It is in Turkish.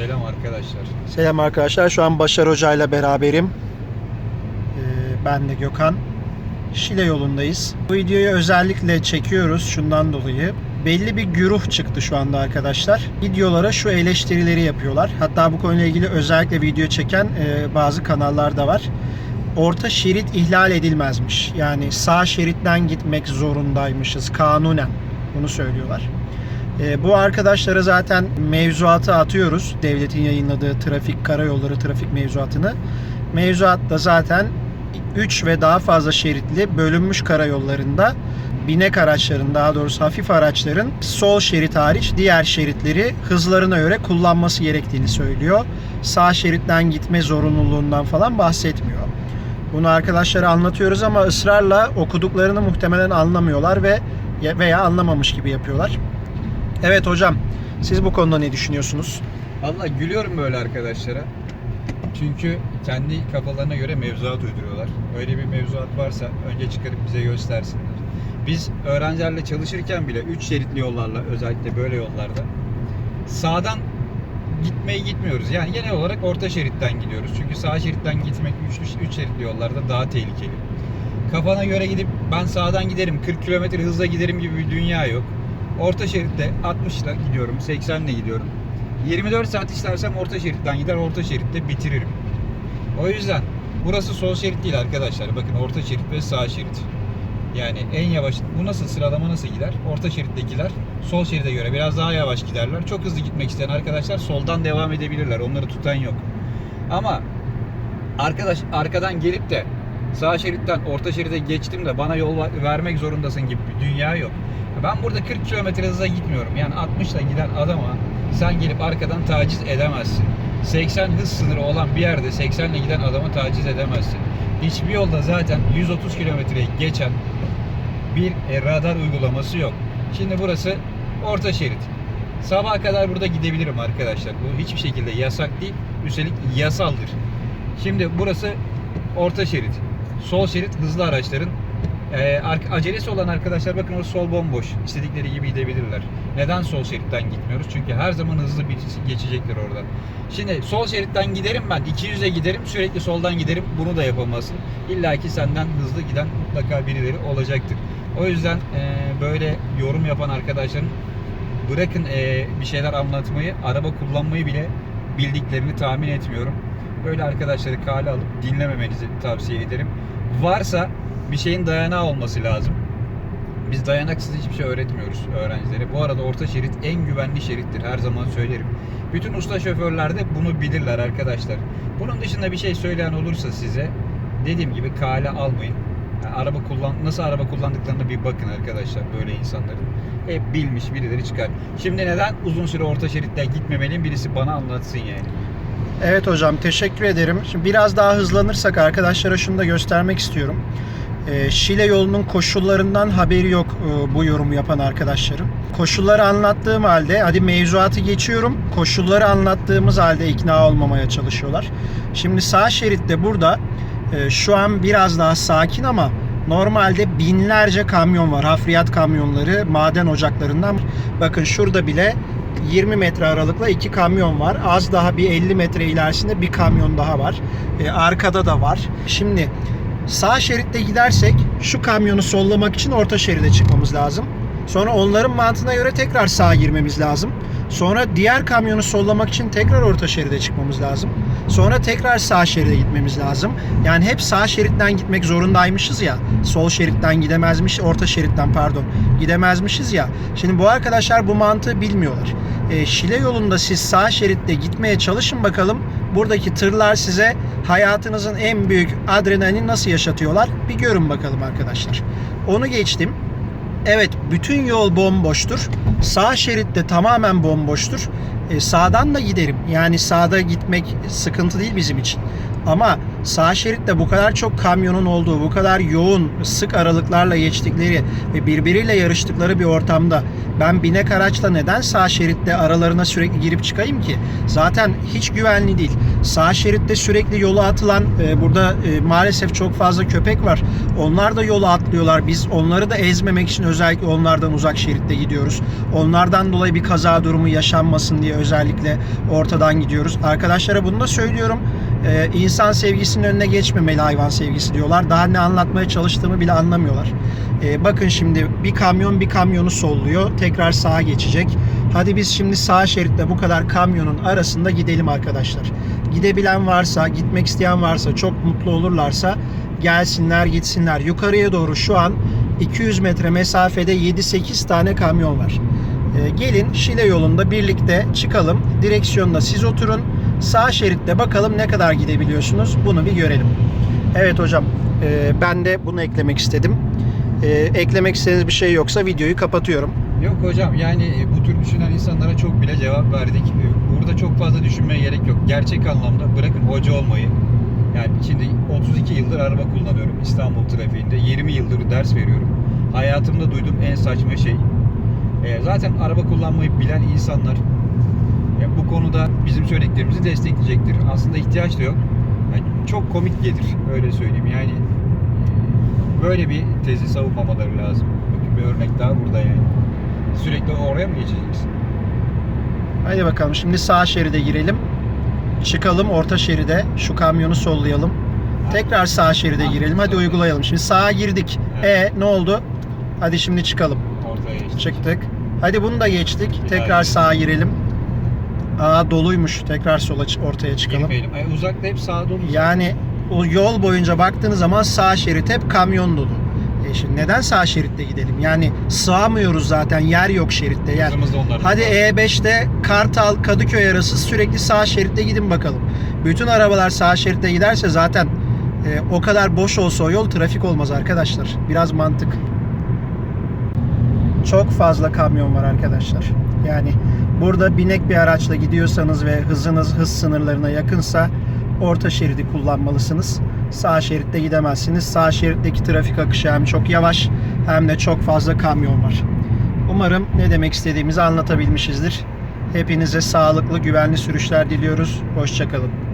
Selam arkadaşlar. Selam arkadaşlar. Şu an Başar Hoca ile beraberim. Ee, ben de Gökhan. Şile yolundayız. Bu videoyu özellikle çekiyoruz şundan dolayı. Belli bir güruh çıktı şu anda arkadaşlar. Videolara şu eleştirileri yapıyorlar. Hatta bu konuyla ilgili özellikle video çeken e, bazı kanallar da var. Orta şerit ihlal edilmezmiş. Yani sağ şeritten gitmek zorundaymışız kanunen. Bunu söylüyorlar. E, bu arkadaşlara zaten mevzuatı atıyoruz. Devletin yayınladığı trafik karayolları trafik mevzuatını. Mevzuatta zaten 3 ve daha fazla şeritli bölünmüş karayollarında binek araçların daha doğrusu hafif araçların sol şerit hariç diğer şeritleri hızlarına göre kullanması gerektiğini söylüyor. Sağ şeritten gitme zorunluluğundan falan bahsetmiyor. Bunu arkadaşlara anlatıyoruz ama ısrarla okuduklarını muhtemelen anlamıyorlar ve veya anlamamış gibi yapıyorlar. Evet hocam, siz bu konuda ne düşünüyorsunuz? Valla gülüyorum böyle arkadaşlara. Çünkü kendi kafalarına göre mevzuat uyduruyorlar. Öyle bir mevzuat varsa önce çıkarıp bize göstersinler. Biz öğrencilerle çalışırken bile 3 şeritli yollarla özellikle böyle yollarda sağdan gitmeyi gitmiyoruz. Yani genel olarak orta şeritten gidiyoruz. Çünkü sağ şeritten gitmek 3 şeritli yollarda daha tehlikeli. Kafana göre gidip ben sağdan giderim 40 km hızla giderim gibi bir dünya yok. Orta şeritte 60 ile gidiyorum, 80 ile gidiyorum. 24 saat istersem orta şeritten gider, orta şeritte bitiririm. O yüzden burası sol şerit değil arkadaşlar. Bakın orta şerit ve sağ şerit. Yani en yavaş, bu nasıl sıralama nasıl gider? Orta şerittekiler sol şeride göre biraz daha yavaş giderler. Çok hızlı gitmek isteyen arkadaşlar soldan devam edebilirler. Onları tutan yok. Ama arkadaş arkadan gelip de sağ şeritten orta şeride geçtim de bana yol vermek zorundasın gibi bir dünya yok. Ben burada 40 km hızla gitmiyorum. Yani 60 ile giden adama sen gelip arkadan taciz edemezsin. 80 hız sınırı olan bir yerde 80 ile giden adama taciz edemezsin. Hiçbir yolda zaten 130 kilometreyi geçen bir e, radar uygulaması yok. Şimdi burası orta şerit. Sabaha kadar burada gidebilirim arkadaşlar. Bu hiçbir şekilde yasak değil. Üstelik yasaldır. Şimdi burası orta şerit. Sol şerit hızlı araçların ee, acelesi olan arkadaşlar bakın o sol bomboş. İstedikleri gibi gidebilirler. Neden sol şeritten gitmiyoruz? Çünkü her zaman hızlı bir geçecekler oradan. Şimdi sol şeritten giderim ben. 200'e giderim. Sürekli soldan giderim. Bunu da yapamazsın. İlla ki senden hızlı giden mutlaka birileri olacaktır. O yüzden e, böyle yorum yapan arkadaşların bırakın e, bir şeyler anlatmayı, araba kullanmayı bile bildiklerini tahmin etmiyorum. Böyle arkadaşları kale alıp dinlememenizi tavsiye ederim. Varsa bir şeyin dayanağı olması lazım. Biz dayanaksız hiçbir şey öğretmiyoruz öğrencilere. Bu arada orta şerit en güvenli şerittir. Her zaman söylerim. Bütün usta şoförler de bunu bilirler arkadaşlar. Bunun dışında bir şey söyleyen olursa size dediğim gibi kale almayın. Yani araba kullan nasıl araba kullandıklarına bir bakın arkadaşlar böyle insanların. Hep bilmiş birileri çıkar. Şimdi neden uzun süre orta şeritte gitmemeliyim birisi bana anlatsın yani. Evet hocam teşekkür ederim. Şimdi biraz daha hızlanırsak arkadaşlara şunu da göstermek istiyorum. Ee, Şile yolunun koşullarından haberi yok e, bu yorumu yapan arkadaşlarım. Koşulları anlattığım halde hadi mevzuatı geçiyorum. Koşulları anlattığımız halde ikna olmamaya çalışıyorlar. Şimdi sağ şeritte burada e, şu an biraz daha sakin ama normalde binlerce kamyon var. Hafriyat kamyonları maden ocaklarından. Bakın şurada bile 20 metre aralıkla iki kamyon var. Az daha bir 50 metre ilerisinde bir kamyon daha var. E, arkada da var. Şimdi sağ şeritte gidersek şu kamyonu sollamak için orta şeride çıkmamız lazım. Sonra onların mantığına göre tekrar sağa girmemiz lazım. Sonra diğer kamyonu sollamak için tekrar orta şeride çıkmamız lazım. Sonra tekrar sağ şeride gitmemiz lazım. Yani hep sağ şeritten gitmek zorundaymışız ya. Sol şeritten gidemezmiş, orta şeritten pardon gidemezmişiz ya. Şimdi bu arkadaşlar bu mantığı bilmiyorlar. E, Şile yolunda siz sağ şeritte gitmeye çalışın bakalım. Buradaki tırlar size hayatınızın en büyük adrenalini nasıl yaşatıyorlar? Bir görün bakalım arkadaşlar. Onu geçtim. Evet bütün yol bomboştur. Sağ şeritte tamamen bomboştur. E, sağdan da giderim. Yani sağda gitmek sıkıntı değil bizim için. Ama sağ şeritte bu kadar çok kamyonun olduğu, bu kadar yoğun, sık aralıklarla geçtikleri ve birbiriyle yarıştıkları bir ortamda ben binek araçla neden sağ şeritte aralarına sürekli girip çıkayım ki? Zaten hiç güvenli değil. Sağ şeritte sürekli yola atılan e, burada e, maalesef çok fazla köpek var. Onlar da yola atlıyorlar. Biz onları da ezmemek için özellikle onlardan uzak şeritte gidiyoruz. Onlardan dolayı bir kaza durumu yaşanmasın diye özellikle ortadan gidiyoruz. Arkadaşlara bunu da söylüyorum. Ee, insan sevgisinin önüne geçmemeli hayvan sevgisi diyorlar. Daha ne anlatmaya çalıştığımı bile anlamıyorlar. Ee, bakın şimdi bir kamyon bir kamyonu solluyor. Tekrar sağa geçecek. Hadi biz şimdi sağ şeritte bu kadar kamyonun arasında gidelim arkadaşlar. Gidebilen varsa, gitmek isteyen varsa, çok mutlu olurlarsa gelsinler gitsinler. Yukarıya doğru şu an 200 metre mesafede 7-8 tane kamyon var. Ee, gelin Şile yolunda birlikte çıkalım. Direksiyonda siz oturun. Sağ şeritte bakalım ne kadar gidebiliyorsunuz. Bunu bir görelim. Evet hocam e, ben de bunu eklemek istedim. E, eklemek istediğiniz bir şey yoksa videoyu kapatıyorum. Yok hocam yani e, bu tür düşünen insanlara çok bile cevap verdik. E, Burada çok fazla düşünmeye gerek yok. Gerçek anlamda bırakın hoca olmayı. Yani şimdi 32 yıldır araba kullanıyorum İstanbul trafiğinde. 20 yıldır ders veriyorum. Hayatımda duyduğum en saçma şey. e, Zaten araba kullanmayı bilen insanlar konuda bizim söylediklerimizi destekleyecektir. Aslında ihtiyaç da yok. Yani çok komik gelir öyle söyleyeyim. Yani böyle bir tezi savunmamaları lazım. Bakın bir örnek daha burada yani. Sürekli oraya mı geçeceğiz? Haydi bakalım şimdi sağ şeride girelim. Çıkalım orta şeride. Şu kamyonu sollayalım. Tekrar sağ şeride girelim. Hadi uygulayalım. Şimdi sağa girdik. E ne oldu? Hadi şimdi çıkalım. Ortaya geçtik. Çıktık. Hadi bunu da geçtik. Bir Tekrar sağa girelim. Aa doluymuş. Tekrar sola ortaya çıkalım. Girmeyelim. Ay, uzakta hep sağa dolu. Yani o yol boyunca baktığınız zaman sağ şerit hep kamyon dolu. E şimdi neden sağ şeritte gidelim? Yani sığamıyoruz zaten. Yer yok şeritte. Yer. Hadi fazla. E5'te Kartal Kadıköy arası sürekli sağ şeritte gidin bakalım. Bütün arabalar sağ şeritte giderse zaten e, o kadar boş olsa o yol trafik olmaz arkadaşlar. Biraz mantık. Çok fazla kamyon var arkadaşlar. Yani burada binek bir araçla gidiyorsanız ve hızınız hız sınırlarına yakınsa orta şeridi kullanmalısınız. Sağ şeritte gidemezsiniz. Sağ şeritteki trafik akışı hem çok yavaş hem de çok fazla kamyon var. Umarım ne demek istediğimizi anlatabilmişizdir. Hepinize sağlıklı, güvenli sürüşler diliyoruz. Hoşçakalın.